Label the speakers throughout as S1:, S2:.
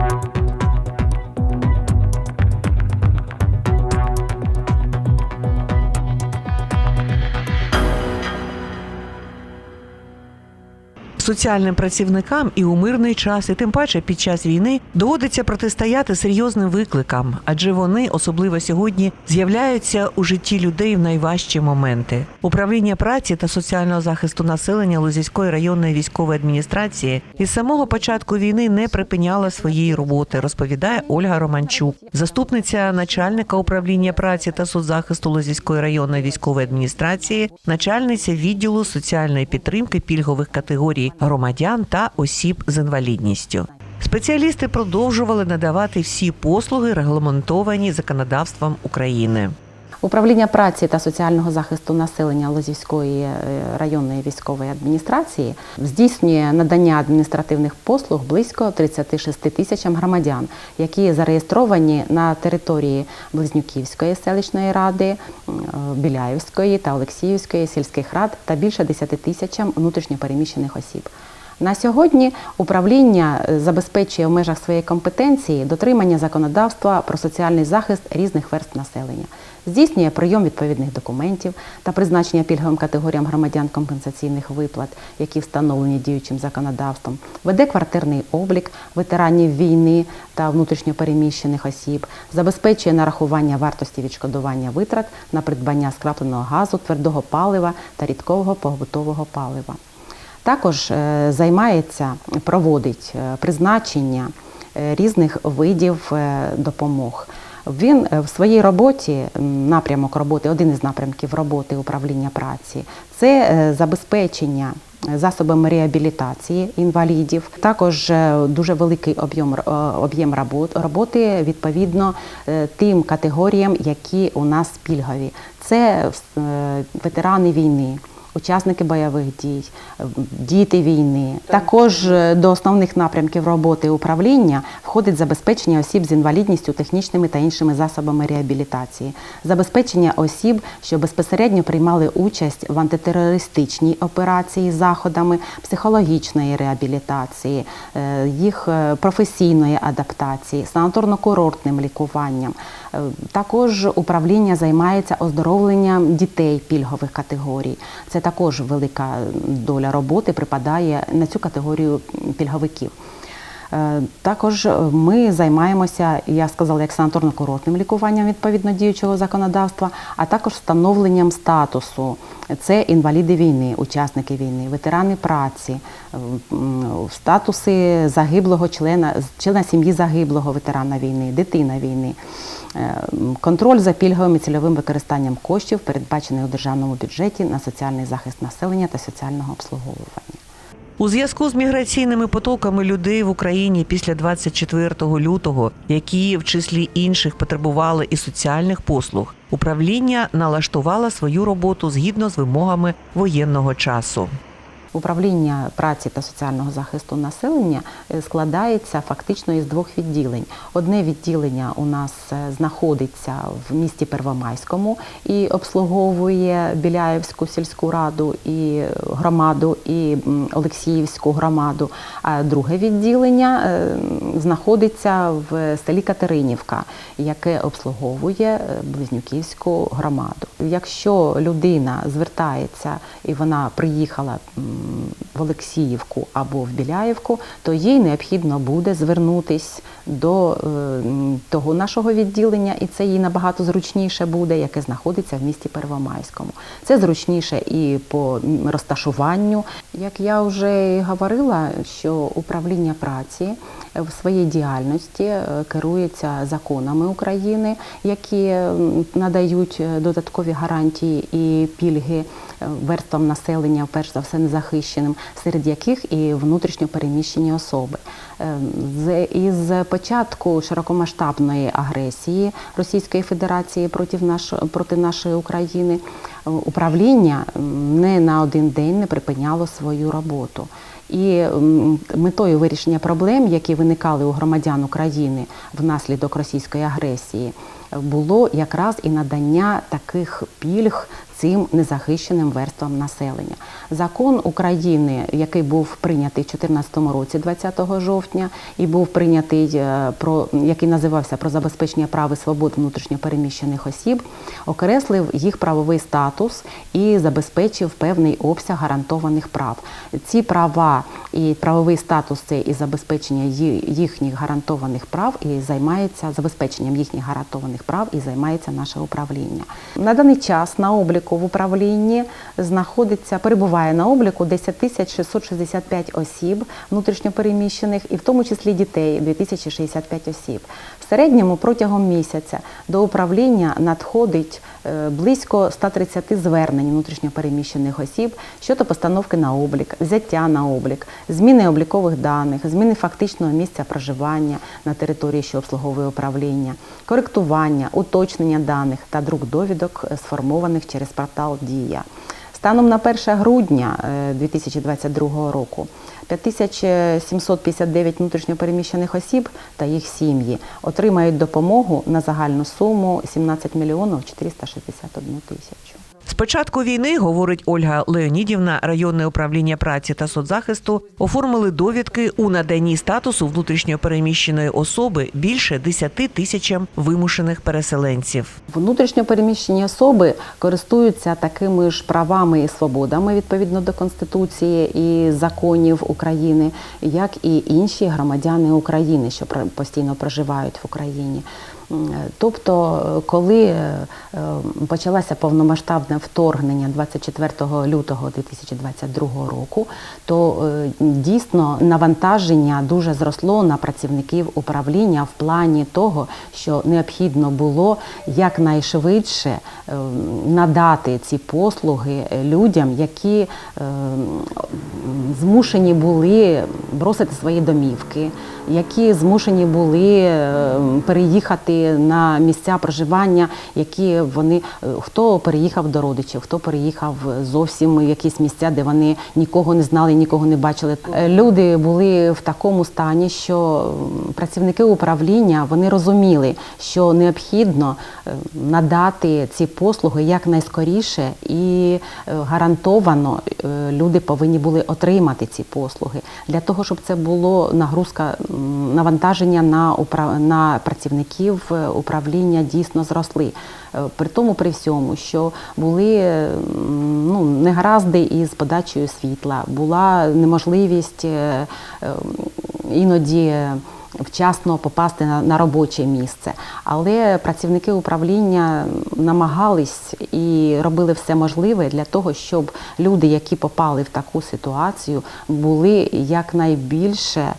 S1: thank you Соціальним працівникам і у мирний час, і тим паче під час війни доводиться протистояти серйозним викликам, адже вони, особливо сьогодні, з'являються у житті людей в найважчі моменти. Управління праці та соціального захисту населення Лозівської районної військової адміністрації із самого початку війни не припиняло своєї роботи, розповідає Ольга Романчук, заступниця начальника управління праці та соцзахисту Лозівської районної військової адміністрації, начальниця відділу соціальної підтримки пільгових категорій громадян та осіб з інвалідністю. Спеціалісти продовжували надавати всі послуги, регламентовані законодавством України.
S2: Управління праці та соціального захисту населення Лозівської е, районної військової адміністрації здійснює надання адміністративних послуг близько 36 тисячам громадян, які зареєстровані на території Близнюківської селищної ради, е, Біляївської та Олексіївської сільських рад та більше 10 тисячам внутрішньопереміщених осіб. На сьогодні управління е, забезпечує в межах своєї компетенції дотримання законодавства про соціальний захист різних верств населення, здійснює прийом відповідних документів та призначення пільговим категоріям громадян компенсаційних виплат, які встановлені діючим законодавством, веде квартирний облік ветеранів війни та внутрішньопереміщених осіб, забезпечує нарахування вартості відшкодування витрат на придбання скрапленого газу, твердого палива та рідкового побутового палива. Також е, займається, проводить е, призначення е, різних видів допомог. Він е, в своїй роботі, напрямок роботи, один із напрямків роботи управління праці це е, забезпечення засобами реабілітації інвалідів. Також е, дуже великий об'єм е, об'єм роботи відповідно е, тим категоріям, які у нас пільгові. Це е, ветерани війни. Учасники бойових дій, е, діти війни. Також е, до основних напрямків роботи управління входить забезпечення осіб з інвалідністю технічними та іншими засобами реабілітації, забезпечення осіб, що безпосередньо приймали участь в антитерористичній операції з заходами психологічної реабілітації, е, їх професійної адаптації, санаторно-курортним лікуванням. Е, Також управління займається оздоровленням дітей пільгових категорій. Це також велика доля роботи припадає на цю категорію пільговиків. Е, Також ми займаємося, я сказала, як санаторно-курортним лікуванням відповідно діючого законодавства, а також встановленням статусу. Це інваліди війни, учасники війни, ветерани праці, статуси загиблого члена, члена сім'ї загиблого ветерана війни, дитина війни. Е, Контроль за пільговим і цільовим використанням коштів, передбачений у державному бюджеті на соціальний захист населення та соціального обслуговування.
S1: У зв'язку з міграційними потоками людей в Україні після 24 лютого, які в числі інших потребували і соціальних послуг, управління налаштувало свою роботу згідно з вимогами воєнного часу.
S2: Управління праці та соціального захисту населення е, складається фактично із двох відділень. Одне відділення у нас е, знаходиться в місті Первомайському і обслуговує Біляєвську сільську раду і громаду, і Олексіївську громаду. А друге відділення е, знаходиться в селі Катеринівка, яке обслуговує е, Близнюківську громаду. Якщо людина звертається і вона приїхала в Олексіївку або в Біляївку, то їй необхідно буде звернутись до е, того нашого відділення, і це їй набагато зручніше буде, яке знаходиться в місті Первомайському. Це зручніше і по розташуванню. Як я вже говорила, що управління праці в своїй діяльності е, керується законами України, які надають е, додаткові гарантії і пільги е, верствам населення, перш за все незахищеним, серед яких і внутрішньо переміщені особи. Із початку широкомасштабної агресії Російської Федерації проти нашої України управління не на один день не припиняло свою роботу. І метою вирішення проблем, які виникали у громадян України внаслідок російської агресії, було якраз і надання таких пільг. Цим незахищеним верствам населення. Закон України, який був прийнятий в 2014 році, 20 жовтня, і був прийнятий е, про який називався про забезпечення прав і свобод внутрішньопереміщених осіб, окреслив їх правовий статус і забезпечив певний обсяг гарантованих прав. Ці права і правовий статус це і забезпечення їхніх гарантованих прав, і займається забезпеченням їхніх гарантованих прав і займається наше управління. На даний час на обліку в управлінні знаходиться, перебуває на обліку 10 665 осіб внутрішньопереміщених, і в тому числі дітей 2065 осіб. Середньому протягом місяця до управління надходить е, близько 130 звернень внутрішньопереміщених осіб щодо постановки на облік, взяття на облік, зміни облікових даних, зміни фактичного місця проживання на території, що обслуговує управління, коректування, уточнення даних та друк довідок, е, сформованих через портал Дія. Станом на 1 грудня е, 2022 року 5759 внутрішньопереміщених осіб та їх сім'ї отримають допомогу на загальну суму 17 мільйонів 461 тисячу.
S1: З початку війни, говорить Ольга Леонідівна, районне управління праці та соцзахисту оформили довідки у наданні статусу внутрішньопереміщеної особи більше 10 тисячам вимушених переселенців.
S2: Внутрішньопереміщені особи користуються такими ж правами і свободами відповідно до Конституції і законів України, як і інші громадяни України, що постійно проживають в Україні. Тобто, коли е, е, почалося повномасштабне вторгнення 24 лютого 2022 року, то е, дійсно навантаження дуже зросло на працівників управління в плані того, що необхідно було якнайшвидше надати ці послуги людям, які змушені були бросити свої домівки, які змушені були е, на місця проживання, які вони е, хто переїхав до родичів, хто переїхав зовсім в якісь місця, де вони нікого не знали, нікого не бачили. Е, Люди були в такому стані, що працівники управління вони розуміли, що необхідно е, надати ці послуги якнайскоріше і гарантовано люди повинні були отримати ці послуги для того, щоб це було нагрузка навантаження на на працівників управління дійсно зросли. Е, При тому, при всьому, що були ну, негаразди із подачею світла, була неможливість е, е, іноді вчасно попасти на, на робоче місце. Але працівники управління намагались і робили все можливе для того, щоб люди, які попали в таку ситуацію, були якнайбільше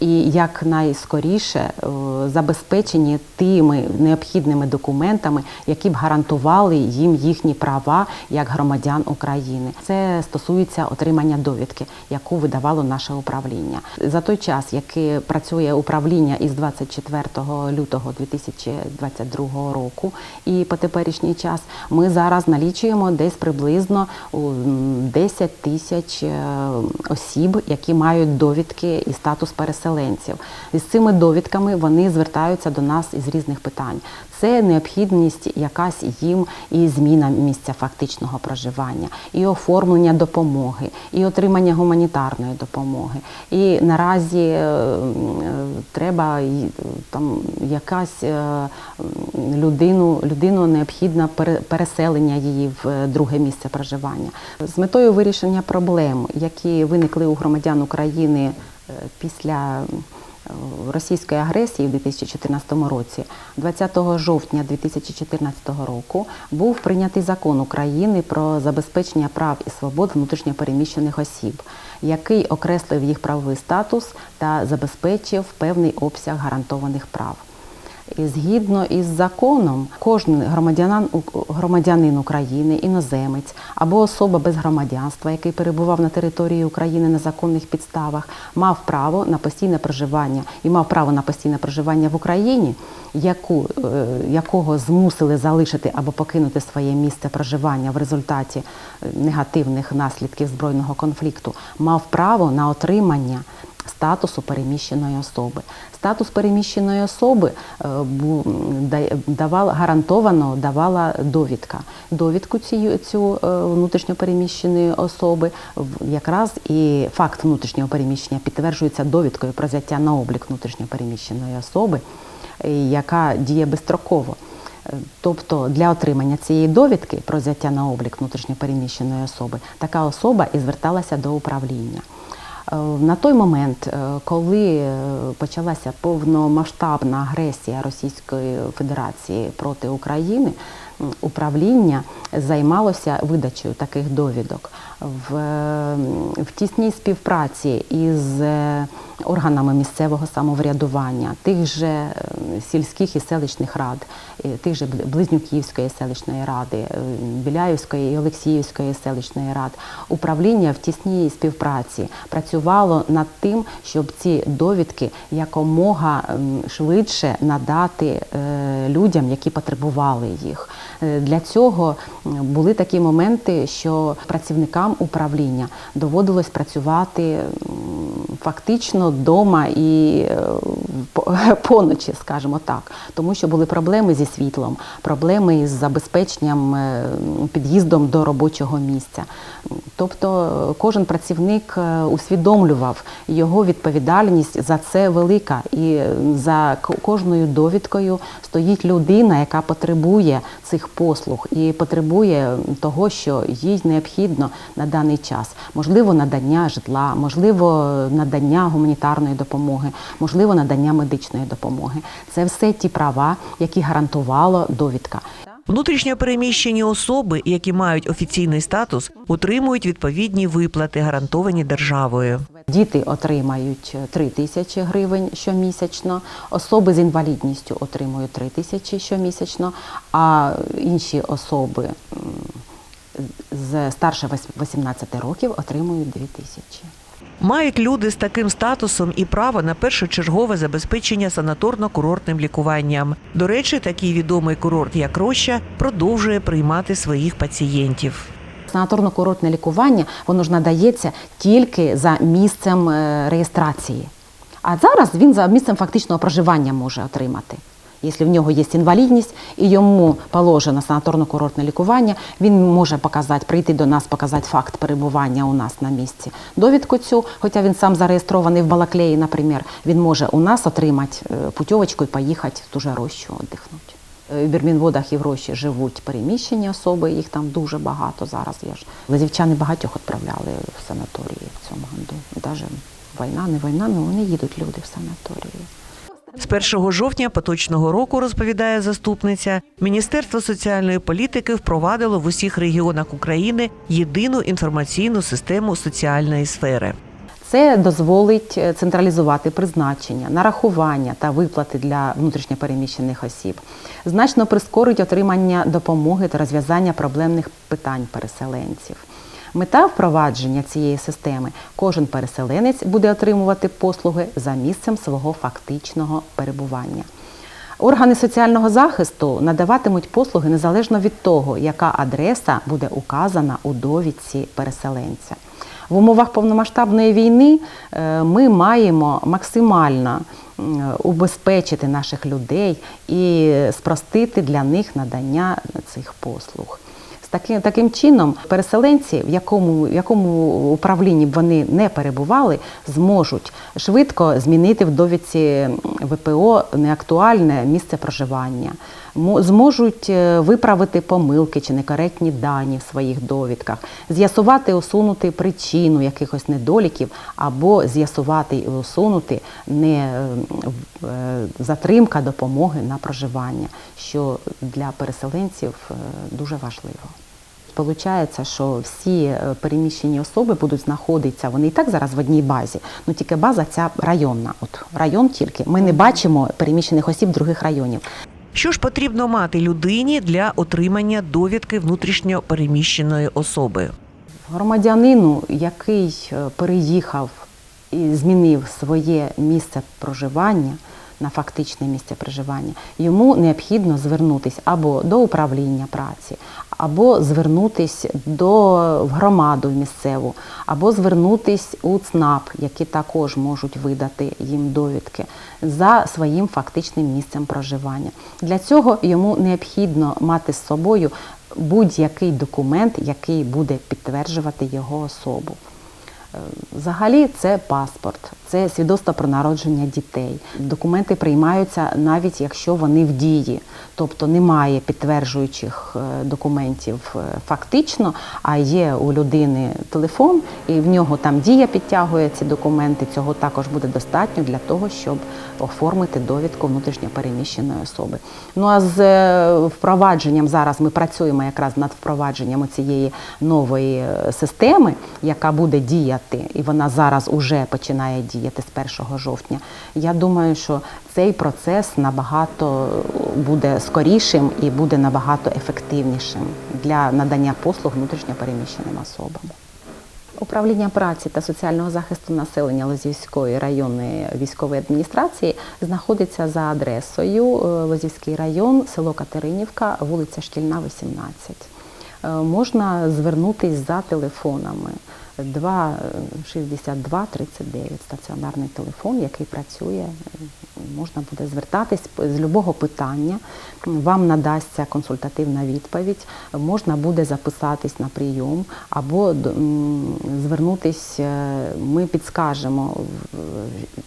S2: і якнайскоріше е, забезпечені тими необхідними документами, які б гарантували їм їхні права як громадян України. Це стосується отримання довідки, яку видавало наше управління. За той час, який працює управління із 24 лютого 2022 року, і по теперішній час ми зараз налічуємо десь приблизно 10 тисяч е, осіб, які мають довідки і статус переселенців. І з цими довідками вони звертаються до нас із різних питань. Це необхідність якась їм і зміна місця фактичного проживання, і оформлення допомоги, і отримання гуманітарної допомоги. І наразі е, е, треба е, там якась людину, людину необхідно переселення її в друге місце проживання з метою вирішення проблем, які виникли у громадян України після російської агресії в 2014 році, 20 жовтня 2014 року, був прийнятий закон України про забезпечення прав і свобод внутрішньопереміщених осіб, який окреслив їх правовий статус та забезпечив певний обсяг гарантованих прав. І згідно із законом, кожен громадянин, громадянин України, іноземець або особа без громадянства, який перебував на території України на законних підставах, мав право на постійне проживання і мав право на постійне проживання в Україні, яку, е, якого змусили залишити або покинути своє місце проживання в результаті е, негативних наслідків збройного конфлікту, мав право на отримання статусу переміщеної особи. Статус переміщеної особи е, давала гарантовано давала довідка. Довідку цю, цю е, внутрішньопереміщеної особи якраз і факт внутрішнього переміщення підтверджується довідкою про взяття на облік внутрішньопереміщеної особи, е, яка діє безстроково. Тобто для отримання цієї довідки про взяття на облік внутрішньопереміщеної особи така особа і зверталася до управління. Е, На той момент, е, коли е, почалася повномасштабна агресія Російської Федерації проти України, управління займалося видачею таких довідок. В, в тісній співпраці із органами місцевого самоврядування, тих же е, сільських і селищних рад, е, тих же Бли- Близнюківської селищної ради, е, Біляївської і Олексіївської селищної рад. Управління в тісній співпраці працювало над тим, щоб ці довідки якомога швидше надати людям, які потребували їх. Для цього були такі моменти, що працівникам управління доводилось працювати фактично вдома і е, поночі, скажімо так, тому що були проблеми зі світлом, проблеми із забезпеченням е, під'їздом до робочого місця. Тобто е, кожен працівник усвідомлював його відповідальність за це велика, і за кожною довідкою стоїть людина, яка потребує цих послуг і потребує того, що їй необхідно на даний час. Можливо, надання житла, можливо, надання гуманітарної допомоги, можливо, надання медичної допомоги. Це все ті права, які гарантувала довідка.
S1: Внутрішньо переміщені особи, які мають офіційний статус, отримують відповідні виплати, гарантовані державою.
S2: Діти отримають 3 тисячі гривень щомісячно, особи з інвалідністю отримують 3 тисячі щомісячно, а інші особи з старше вось- 18 років отримують 2 тисячі.
S1: Мають люди з таким статусом і право на першочергове забезпечення санаторно-курортним лікуванням. До речі, такий відомий курорт, як Роща, продовжує приймати своїх пацієнтів.
S2: Санаторно-курортне лікування воно ж надається тільки за місцем е, реєстрації. А зараз він за місцем фактичного проживання може отримати. Якщо в нього є інвалідність і йому положено санаторно-курортне лікування, він може показати, прийти до нас, показати факт перебування у нас на місці. Довідку цю, хоча він сам зареєстрований в Балаклеї, наприклад, він може у нас отримати е, путівочку і поїхати в ту же рощу віддихнути. Е, В Бірмінводах і в Рощі живуть переміщені особи, їх там дуже багато зараз. Я ж лазівчани багатьох відправляли в санаторії в цьому году. Навіть війна, не війна, але вони їдуть люди в санаторії.
S1: З 1 жовтня поточного року, розповідає заступниця, Міністерство соціальної політики впровадило в усіх регіонах України єдину інформаційну систему соціальної сфери.
S2: Це дозволить е, централізувати призначення, нарахування та виплати для внутрішньопереміщених осіб, значно прискорить отримання допомоги та розв'язання проблемних питань переселенців. Мета впровадження цієї системи кожен переселенець буде отримувати послуги за місцем свого фактичного перебування. Органи соціального захисту надаватимуть послуги незалежно від того, яка адреса буде указана у довідці переселенця. В умовах повномасштабної війни е, ми маємо максимально убезпечити наших людей і спростити для них надання цих послуг. Таким, таким чином переселенці, в якому, в якому управлінні б вони не перебували, зможуть швидко змінити в довідці ВПО неактуальне місце проживання, зможуть е, виправити помилки чи некоректні дані в своїх довідках, з'ясувати, усунути причину якихось недоліків або з'ясувати і усунути не е, е, затримка допомоги на проживання, що для переселенців дуже важливо. Получається, що всі е, переміщені особи будуть знаходитися, вони і так зараз в одній базі, ну тільки база ця районна. От район тільки. Ми не бачимо переміщених осіб других районів.
S1: Що ж потрібно мати людині для отримання довідки внутрішньо переміщеної особи?
S2: Громадянину, який е, переїхав і змінив своє місце проживання, на фактичне місце проживання, йому необхідно звернутися або до управління праці, або звернутися до в громаду місцеву, або звернутися у ЦНАП, які також можуть видати їм довідки за своїм фактичним місцем проживання. Для цього йому необхідно мати з собою будь-який документ, який буде підтверджувати його особу. Е, Взагалі це паспорт, це свідоцтво про народження дітей. Документи приймаються навіть якщо вони в дії, тобто немає підтверджуючих е, документів е, фактично, а є у людини телефон, і в нього там дія підтягує ці документи. Цього також буде достатньо для того, щоб оформити довідку внутрішньопереміщеної особи. Ну а з впровадженням зараз ми працюємо якраз над впровадженням цієї нової системи, яка буде діяти, і вона зараз уже починає діяти з 1 жовтня. Я думаю, що цей процес набагато буде скорішим і буде набагато ефективнішим для надання послуг внутрішньопереміщеним особам. Управління праці та соціального захисту населення Лозівської районної військової адміністрації знаходиться за адресою е, Лозівський район, село Катеринівка, вулиця Шкільна, 18. Е, Можна звернутись за телефонами 262 39 стаціонарний телефон, який працює. Можна буде звертатись з будь-якого питання. Вам надасться консультативна відповідь. Можна буде записатись на прийом або звернутись. е, Ми підскажемо,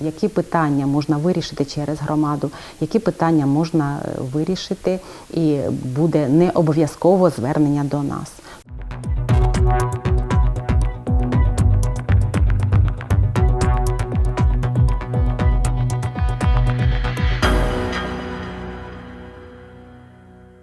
S2: які питання можна вирішити через громаду, які питання можна е, вирішити, і буде не обов'язково звернення до нас.